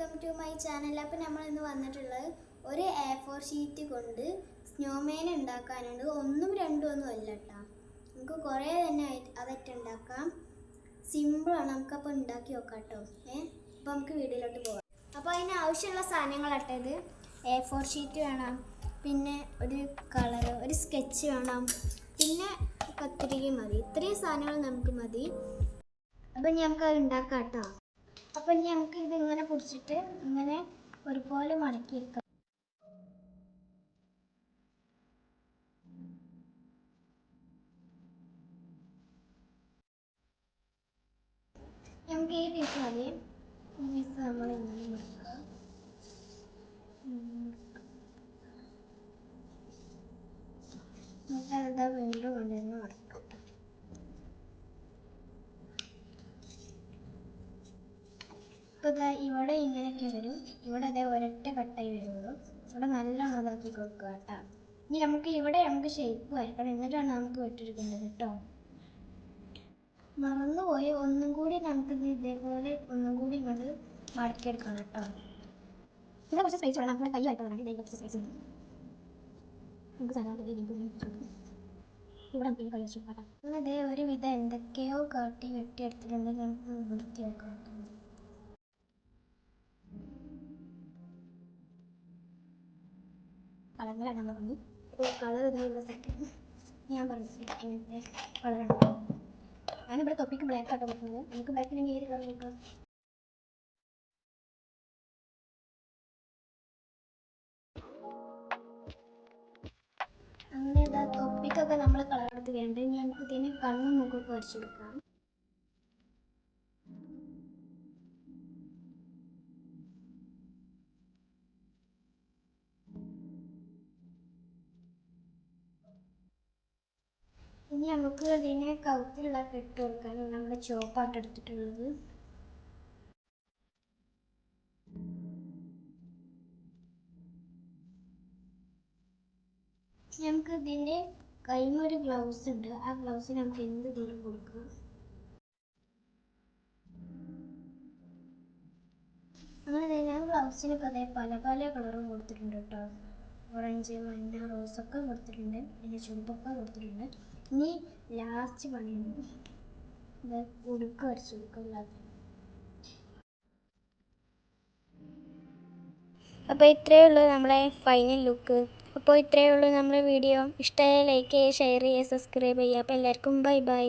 Welcome to my channel അപ്പോൾ നമ്മൾ ഇന്ന് വന്നിട്ടുള്ളത് ഒരു എ ഫോർ ഷീറ്റ് കൊണ്ട് സ്നോമാൻ ഉണ്ടാക്കാനുണ്ട്. ഒന്നും രണ്ടും ഒന്നും അല്ല കേട്ടോ നമുക്ക് കുറേ തന്നെ അതൊക്കെ ഉണ്ടാക്കാം. സിമ്പിളാണ് നമുക്കപ്പോൾ ഉണ്ടാക്കി നോക്കാം കേട്ടോ ഏ? അപ്പോൾ നമുക്ക് വീട്ടിലോട്ട് പോകാം അപ്പോൾ അതിന് ആവശ്യമുള്ള സാധനങ്ങൾ ഇത്. എ ഫോർ ഷീറ്റ് വേണം. പിന്നെ ഒരു കളർ ഒരു സ്കെച്ച് വേണം. പിന്നെ കത്തിരിക മതി. ഇത്രയും സാധനങ്ങൾ നമുക്ക് മതി. അപ്പം നമുക്ക് അത് ഉണ്ടാക്കാം കേട്ടോ അപ്പം ഇനി നമുക്ക് ഇത് ഇങ്ങനെ പിടിച്ചിട്ട് ഇങ്ങനെ ഒരുപോലെ മടക്കിയെടുക്കാം. നമുക്ക് ഈ പീസ് മതി. ഈ പീസ് നമ്മൾ ഇങ്ങനെ ഇപ്പോൾ ദാ ഇവിടെ ഇങ്ങനെയൊക്കെ വരും ഇവിടെ അതേ ഒരൊറ്റ കട്ടായി വരുള്ളൂ ഇവിടെ നല്ലോണം അതാക്കി കൊടുക്കുക കേട്ടോ. ഇനി നമുക്ക് ഇവിടെ നമുക്ക് ഷേപ്പ് വരക്കണം. എന്നിട്ടാണ് നമുക്ക് വെട്ടിയെടുക്കേണ്ടത് കേട്ടോ. മറന്നുപോയി. ഒന്നും കൂടി നമുക്കിത് ഇത് ഇതേപോലെ ഒന്നും കൂടി ഇങ്ങോട്ട് മടക്കിയെടുക്കണം കേട്ടോ. ഇവിടെ കുറച്ച് സ്പേസ് വേണം. നമ്മുടെ കൈ ആയിട്ട് ഇതേ കുറച്ച് സ്പേസ് നമുക്ക് സാധാരണ ഇവിടെ നമുക്ക് കൈ കേട്ടോ അതേ ഒരു വിധം എന്തൊക്കെയോ കാട്ടി വെട്ടിയെടുത്തിട്ടുണ്ടെങ്കിൽ നമുക്ക് വൃത്തിയാക്കാം നമ്മൾ പറഞ്ഞു കളർ ഇതായുള്ള സെറ്റ് ഞാൻ പറഞ്ഞു ഇങ്ങനത്തെ കളറാണ്. ഞാനിവിടെ തൊപ്പിക്ക് ബ്ലാക്ക് ആട്ടോ കൊടുക്കുന്നത് നമുക്ക് ബ്ലാക്കിനെങ്കിൽ ഏത് കളർ നോക്കാം? അങ്ങനെ ഇതാ തൊപ്പിക്കൊക്കെ നമ്മൾ കളർ എടുത്ത് വേണ്ടത് നമുക്ക് ഇതിന് കണ്ണും മുഖമൊക്കെ വരച്ചെടുക്കാം. ഇനി നമുക്ക് ഇതിനെ കൗത്തിലുള്ള ഇട്ട് കൊടുക്കാനാണ് നമ്മൾ ചുവപ്പായിട്ട് എടുത്തിട്ടുള്ളത്. നമുക്ക് ഇതിന്റെ കൈമൊരു ഗ്ലൗസ് ഉണ്ട് ആ ഗ്ലൗസ് നമുക്ക് എന്ത് ദൂരം കൊടുക്കാം? അങ്ങനെ ഞാൻ ഗ്ലൗസിനൊക്കെ അതേ പല പല കളറും കൊടുത്തിട്ടുണ്ട് കേട്ടോ. ഓറഞ്ച് മഞ്ഞ റോസൊക്കെ കൊടുത്തിട്ടുണ്ട്. പിന്നെ ചുവപ്പൊക്കെ കൊടുത്തിട്ടുണ്ട്. ഇനി ലാസ്റ്റ് പണിയുണ്ട്. ഇത് ഉടുക്ക് വരച്ച് ഉടുക്കില്ലാത്ത അപ്പോൾ ഇത്രയേ ഉള്ളൂ നമ്മളെ ഫൈനൽ ലുക്ക് അപ്പോൾ ഇത്രയേ ഉള്ളൂ നമ്മുടെ വീഡിയോ ഇഷ്ടമായ ലൈക്ക് ചെയ്യുക ഷെയർ ചെയ്യുക സബ്സ്ക്രൈബ് ചെയ്യുക. അപ്പോൾ എല്ലാവർക്കും ബൈ ബൈ